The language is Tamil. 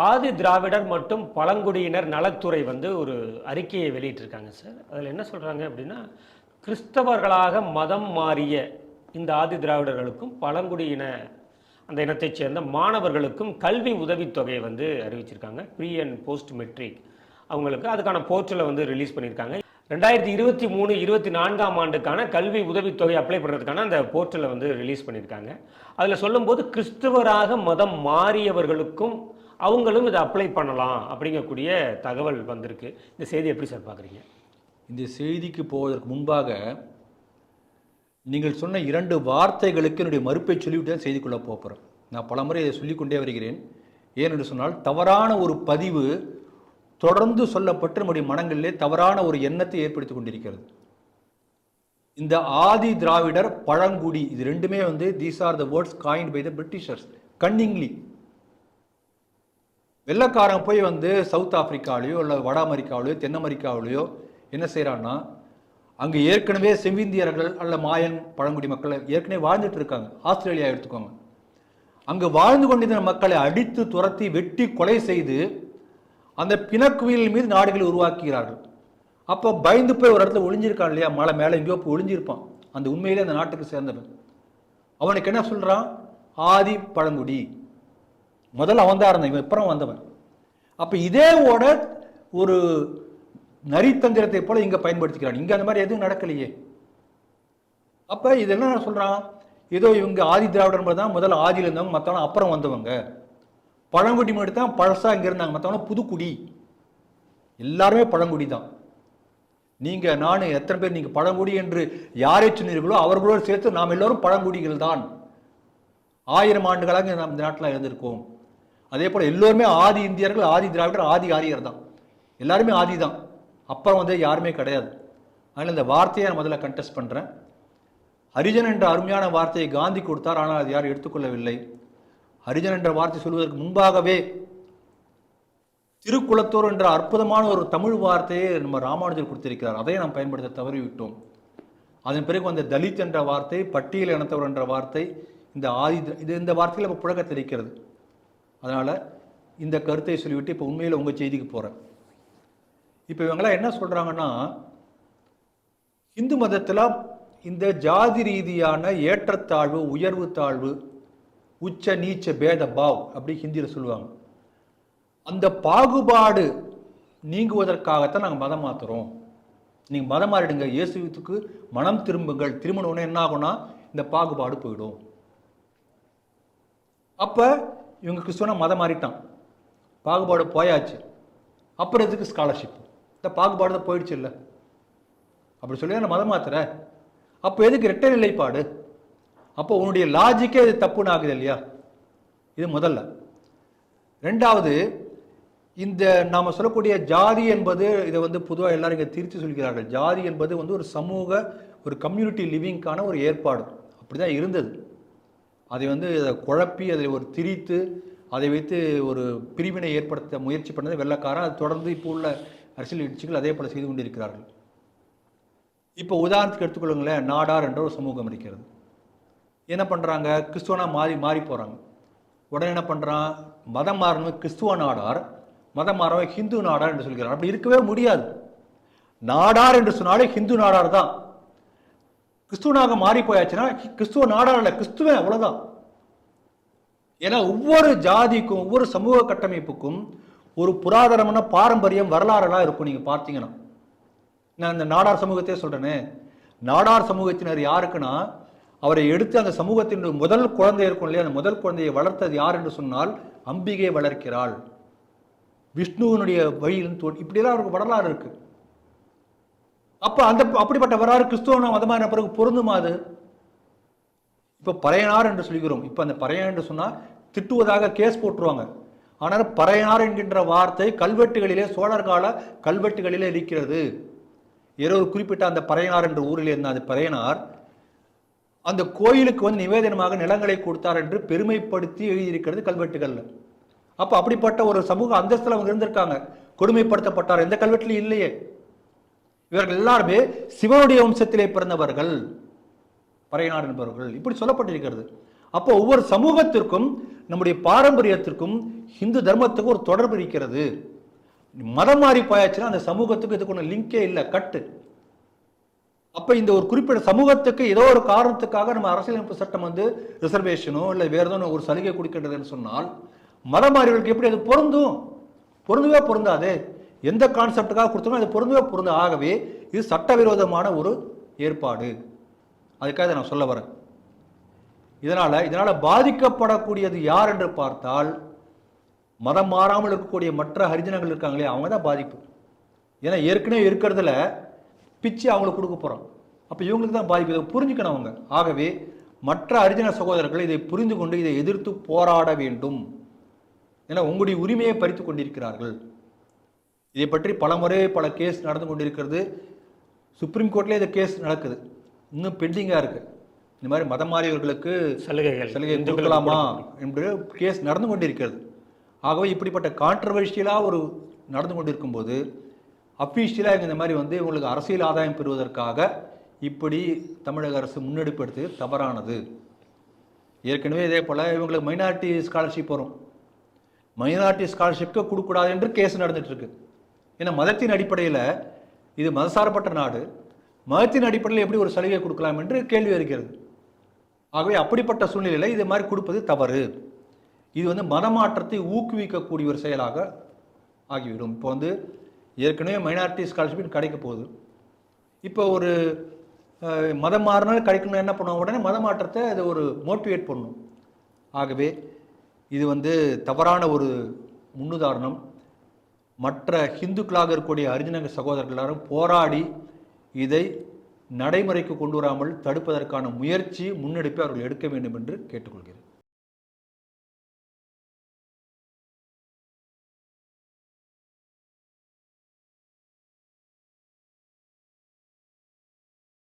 ஆதி திராவிடர் மற்றும் பழங்குடியினர் நலத்துறை வந்து ஒரு அறிக்கையை வெளியிட்டிருக்காங்க சார். அதில் என்ன சொல்கிறாங்க அப்படின்னா கிறிஸ்தவர்களாக மதம் மாறிய இந்த ஆதி திராவிடர்களுக்கும் பழங்குடியின அந்த இனத்தைச் சேர்ந்த மாணவர்களுக்கும் கல்வி உதவித்தொகையை வந்து அறிவிச்சிருக்காங்க. Pre and post matric. அவங்களுக்கு அதுக்கான போர்ட்டலை வந்து ரிலீஸ் பண்ணியிருக்காங்க. ரெண்டாயிரத்தி இருபத்தி மூணு இருபத்தி நான்காம் ஆண்டுக்கான கல்வி உதவித்தொகை அப்ளை பண்ணுறதுக்கான அந்த போர்ட்டலை வந்து ரிலீஸ் பண்ணியிருக்காங்க. அதில் சொல்லும்போது கிறிஸ்தவராக மதம் மாறியவர்களுக்கும் அவங்களும் இதை அப்ளை பண்ணலாம் அப்படிங்கக்கூடிய தகவல் வந்திருக்கு. இந்த செய்தி எப்படி சார் பார்க்குறீங்க? இந்த செய்திக்கு போவதற்கு முன்பாக நீங்கள் சொன்ன இரண்டு வார்த்தைகளுக்கு என்னுடைய மறுப்பை சொல்லிவிட்டு தான் செய்திக்குள்ளே போகிறேன் நான் பலமுறை இதை சொல்லிக்கொண்டே வருகிறேன். ஏனென்று சொன்னால் தவறான ஒரு பதிவு தொடர்ந்து சொல்லப்பட்டு நம்முடைய மனங்களிலே தவறான ஒரு எண்ணத்தை ஏற்படுத்தி கொண்டிருக்கிறது. இந்த ஆதி திராவிடர் பழங்குடி இது ரெண்டுமே வந்து these are the words coin by the Britishers cunningly வெள்ளக்காரன் போய் வந்து சவுத் ஆப்பிரிக்காவிலையோ இல்லை வட அமெரிக்காவிலையோ தென் அமெரிக்காவிலையோ என்ன செய்கிறான்னா அங்கே ஏற்கனவே செவ்விந்தியர்கள் அல்ல மாயன் பழங்குடி மக்கள் ஏற்கனவே வாழ்ந்துட்டு இருக்காங்க. ஆஸ்திரேலியா எடுத்துக்கோங்க. அங்கே வாழ்ந்து கொண்டிருந்த மக்களை அடித்து துரத்தி வெட்டி கொலை செய்து அந்த பிணக்குவியல் மீது நாடுகளை உருவாக்குகிறார்கள். அப்போ பயந்து போய் ஒரு இடத்துல ஒளிஞ்சிருக்கான் இல்லையா? மலை மேலே எங்கேயோ போய் ஒளிஞ்சிருப்பான். அந்த உண்மையிலே அந்த நாட்டுக்கு சேர்ந்தவன். அவனுக்கு என்ன சொல்கிறான் ஆதி பழங்குடி. முதல்ல அவன் தான் இருந்தான் இவன் அப்புறம் வந்தவன். அப்போ இதே ஓட ஒரு நரித்தந்திரத்தை போல இங்கே பயன்படுத்திக்கிறான். இங்கே அந்த மாதிரி எதுவும் நடக்கலையே. அப்போ இதெல்லாம் என்ன சொல்கிறான் ஏதோ இவங்க ஆதி திராவிடர் தான் முதல்ல ஆதியில் இருந்தவங்க மற்றவங்க அப்புறம் வந்தவங்க. பழங்குடி மட்டும் தான் பழசாக இங்கே இருந்தாங்க மற்றவங்க புதுக்குடி. எல்லாருமே பழங்குடி தான். நீங்கள் நான் எத்தனை பேர் நீங்கள் பழங்குடி என்று யாரை சொன்னீர்களோ அவர்களோடு சேர்த்து நாம் எல்லோரும் பழங்குடிகள் தான். ஆயிரம் ஆண்டுகளாக நாம் இந்த நாட்டில் இருந்திருக்கோம். அதே போல் எல்லோருமே ஆதி இந்தியர்கள் ஆதி திராவிடர் ஆதி ஆரியர் தான். எல்லாருமே ஆதி தான். அப்புறம் வந்து யாருமே கிடையாது. அதனால் இந்த வார்த்தையை நான் முதல்ல கண்டெஸ்ட் பண்ணுறேன் ஹரிஜன் என்ற அருமையான வார்த்தையை காந்தி கொடுத்தார் ஆனால் அது யாரும் எடுத்துக்கொள்ளவில்லை. ஹரிஜன் என்ற வார்த்தை சொல்வதற்கு முன்பாகவே திருக்குளத்தூர் என்ற அற்புதமான ஒரு தமிழ் வார்த்தையை நம்ம ராமானுஜர் கொடுத்திருக்கிறார். அதை நாம் பயன்படுத்த தவறிவிட்டோம். அதன் பிறகு அந்த தலித் என்ற வார்த்தை பட்டியல் இனத்தவர் என்ற வார்த்தை இந்த ஆதி இது இந்த வார்த்தையில் நம்ம புழக்க தெரிக்கிறது அதனால் இந்த கருத்தை சொல்லிவிட்டு இப்போ உண்மையில் உங்கள் செய்திக்கு போகிறேன் இப்போ இவங்கெல்லாம் என்ன சொல்கிறாங்கன்னா இந்து மதத்தில் இந்த ஜாதி ரீதியான ஏற்றத்தாழ்வு உயர்வு தாழ்வு உச்ச நீச்ச பேத பாவ் அப்படி ஹிந்தியில் சொல்லுவாங்க. அந்த பாகுபாடு நீங்குவதற்காகத்தான் நாங்கள் மதம் மாற்றுறோம் நீங்கள் மதம் மாறிடுங்க. இயேசுக்கு மனம் திரும்புங்கள். திருமண என்ன ஆகும்னா இந்த பாகுபாடு போயிடும். அப்போ இவங்க கிறிஸ்துவனா மதம் மாறிட்டான். பாகுபாடு போயாச்சு. அப்புறம் எதுக்கு ஸ்காலர்ஷிப் இந்த பாகுபாடு தான் போயிடுச்சு இல்லை. அப்படி சொல்லி நான் மதம் மாத்துற? அப்போ எதுக்கு இரட்டை நிலைப்பாடு? அப்போ உன்னுடைய லாஜிக்கே இது தப்புன்னு ஆகுது இல்லையா? இது முதல்ல. ரெண்டாவது இந்த நாம் சொல்லக்கூடிய ஜாதி என்பது இதை வந்து பொதுவாக எல்லாரும் இங்கே திருத்தி சொல்கிறார்கள். ஜாதி என்பது வந்து ஒரு சமூக ஒரு கம்யூனிட்டி லிவிங்க்கான ஒரு ஏற்பாடு. அப்படி தான் இருந்தது. அதை வந்து அதை குழப்பி அதை ஒரு திரித்து அதை வைத்து ஒரு பிரிவினை ஏற்படுத்த முயற்சி பண்ணது வெள்ளக்காரன். அது தொடர்ந்து இப்போ உள்ள அரசியல் கட்சிகள் அதே போல் செய்து கொண்டிருக்கிறார்கள். இப்போ உதாரணத்துக்கு எடுத்துக்கொள்ளுங்களேன். நாடார் என்ற ஒரு சமூகம் இருக்கிறது. என்ன பண்ணுறாங்க கிறிஸ்துவனாக மாறி மாறி போகிறாங்க உடனே என்ன பண்ணுறான் மதம் மாறணும். கிறிஸ்துவ நாடார் மதம் மாறவன் ஹிந்து நாடார் என்று சொல்கிறார். அப்படி இருக்கவே முடியாது. நாடார் என்று சொன்னாலே ஹிந்து நாடார் தான். கிறிஸ்துவனாக மாறி போயாச்சுன்னா கிறிஸ்துவ நாடார் கிறிஸ்துவன் அவ்வளோதான் ஏன்னா ஒவ்வொரு ஜாதிக்கும் ஒவ்வொரு சமூக கட்டமைப்புக்கும் ஒரு புராதனமான பாரம்பரியம் வரலாறுலாம் இருக்கும் நீங்கள் பார்த்தீங்கன்னா. நான் இந்த நாடார் சமூகத்தையே சொல்கிறேனே நாடார் சமூகத்தினர் யாருக்குன்னா அவரை எடுத்து அந்த சமூகத்தின் முதல் குழந்தை இருக்கும் இல்லையா அந்த முதல் குழந்தையை வளர்த்தது யார் என்று சொன்னால் அம்பிகை வளர்க்கிறாள். விஷ்ணுவனுடைய வழியில் தோல் இப்படியெல்லாம் அவருக்கு வரலாறு இருக்குது அப்போ அந்த அப்படிப்பட்ட வரலாறு கிறிஸ்துவ மதமான பிறகு பொருந்துமா அது? இப்போ பறையனார் என்று சொல்கிறோம். இப்போ அந்த பறையன் என்று சொன்னால் திட்டுவதாக கேஸ் போட்டுருவாங்க. ஆனால் பறையனார் என்கின்ற வார்த்தை கல்வெட்டுகளிலே சோழர் கால கல்வெட்டுகளிலே இருக்கிறது. ஏதோ ஒரு குறிப்பிட்ட அந்த பறையனார் என்ற ஊரில் இருந்த அந்த பறையனார் அந்த கோயிலுக்கு வந்து நிவேதனமாக நிலங்களை கொடுத்தார் என்று பெருமைப்படுத்தி எழுதியிருக்கிறது கல்வெட்டுகளில். அப்போ அப்படிப்பட்ட ஒரு சமூக அந்தஸ்தில் அவங்க இருந்திருக்காங்க. கொடுமைப்படுத்தப்பட்டார். எந்த கல்வெட்டுலையும் இல்லையே. இவர்கள் எல்லாருமே சிவனுடைய வம்சத்திலே பிறந்தவர்கள். பறையனார் என்பவர்கள். இப்படி சொல்லப்பட்டிருக்கிறது. அப்போ ஒவ்வொரு சமூகத்திற்கும் நம்முடைய பாரம்பரியத்திற்கும் இந்து தர்மத்துக்கும் ஒரு தொடர்பு இருக்கிறது. மதம் மாறி போயாச்சுன்னா அந்த சமூகத்துக்கு இதுக்கு ஒன்று லிங்கே இல்லை கட்டு. அப்ப இந்த ஒரு குறிப்பிட்ட சமூகத்துக்கு ஏதோ ஒரு காரணத்துக்காக நம்ம அரசியலமைப்பு சட்டம் வந்து ரிசர்வேஷனோ இல்லை வேற ஏதோ ஒரு சலுகை கொடுக்கின்றதுன்னு சொன்னால் மதம் மாறிகளுக்கு எப்படி அது பொருந்தும்? பொருந்தவே பொருந்தாது. எந்த கான்செப்டுக்காக கொடுத்தோமோ அது பொருந்தவே பொருந்த. ஆகவே இது சட்டவிரோதமான ஒரு ஏற்பாடு. அதுக்காக இதை நான் சொல்ல வரேன். இதனால் இதனால் பாதிக்கப்படக்கூடியது யார் என்று பார்த்தால் மதம் மாறாமல் இருக்கக்கூடிய மற்ற ஹரிஜனங்கள் இருக்காங்களே அவங்க தான் பாதிப்பு. ஏன்னா ஏற்கனவே இருக்கிறதுல பிச்சு அவங்களுக்கு கொடுக்க போகிறோம் அப்போ இவங்களுக்கு தான் பாதிப்பு. இதை புரிஞ்சுக்கணும் அவங்க. ஆகவே மற்ற அரிஜன சகோதரர்கள் இதை புரிந்து கொண்டு இதை எதிர்த்து போராட வேண்டும். என உங்களுடைய உரிமையை பறித்து கொண்டிருக்கிறார்கள். இதை பற்றி பலமுறை பல கேஸ் நடந்து கொண்டிருக்கிறது. சுப்ரீம் கோர்ட்லேயே இந்த கேஸ் நடக்குது. இன்னும் பெண்டிங்காக இருக்கு. இந்த மாதிரி மதம் மாறியவர்களுக்கு சலுகைகள் சலுகை கொடுக்கலாமா. என்று கேஸ் நடந்து கொண்டிருக்கிறது. ஆகவே இப்படிப்பட்ட கான்ட்ரவர்ஷியலாக ஒரு நடந்து கொண்டிருக்கும்போது அஃபீஷியலாக இந்த மாதிரி வந்து இவங்களுக்கு அரசியல் ஆதாயம் பெறுவதற்காக இப்படி தமிழக அரசு முன்னெடுப்பு எடுத்து தவறானது. ஏற்கனவே இதே போல் இவங்களுக்கு மைனாரிட்டி ஸ்காலர்ஷிப் வரும். மைனாரிட்டி ஸ்காலர்ஷிப்க்கு கொடுக்கக்கூடாது என்று கேஸ் நடந்துட்டு இருக்கு. ஏன்னா மதத்தின் அடிப்படையில் இது மதசார்பற்ற நாடு. மதத்தின் அடிப்படையில் எப்படி ஒரு சலுகை கொடுக்கலாம் என்று கேள்வி இருக்கிறது ஆகவே அப்படிப்பட்ட சூழ்நிலையில் இது மாதிரி கொடுப்பது தவறு. இது வந்து மனமாற்றத்தை ஊக்குவிக்கக்கூடிய ஒரு செயலாக ஆகிவிடும். இப்போ வந்து ஏற்கனவே மைனாரிட்டி ஸ்காலர்ஷிப் கிடைக்க போகுது. இப்போ ஒரு மதம் மாறினாலும் கிடைக்கணும் என்ன பண்ணுவோம் உடனே மதமாற்றத்தை அதை ஒரு மோட்டிவேட் பண்ணும். ஆகவே இது வந்து தவறான ஒரு முன்னுதாரணம். மற்ற ஹிந்துக்களாக இருக்கக்கூடிய அரிஜனங்க சகோதரர்கள் எல்லாரும் போராடி இதை நடைமுறைக்கு கொண்டு வராமல் தடுப்பதற்கான முயற்சி முன்னெடுப்பை அவர்கள் எடுக்க வேண்டும் என்று கேட்டுக்கொள்கிறேன்.